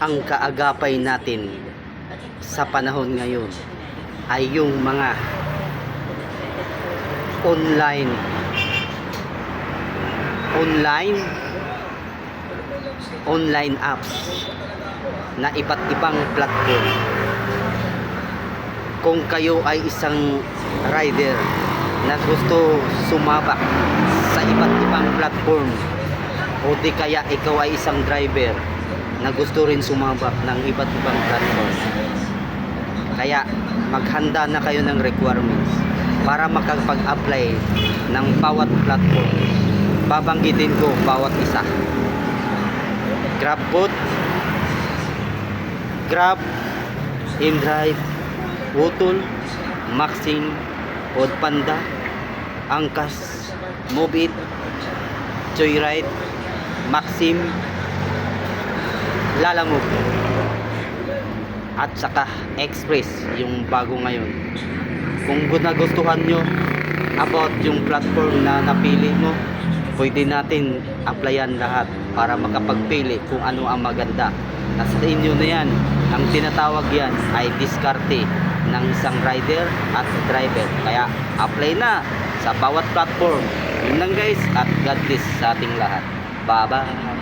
ang kaagapay natin sa panahon ngayon ay yung mga online. Online? Online apps na iba't ibang platform. Kung kayo ay isang rider na gusto sumabak sa iba't ibang platform o di kaya ikaw ay isang driver na gusto rin sumabak ng iba't ibang platform. Kaya maghanda na kayo ng requirements para makapag-apply ng bawat platform. Babanggitin ko bawat isa. GrabBot Grab InDrive Wutol Maxing Foodpanda Angkas Mobit Joyride Maxim Lalamove at saka Express yung bago ngayon. Kung nagustuhan nyo about yung platform na napili mo pwede natin applyan lahat para makapagpili kung ano ang maganda. Nasa inyo na yan ang tinatawag yan ay diskarte ng isang rider at driver. Kaya apply na sa bawat platform. Yun lang guys at God bless sa ating lahat. Bye bye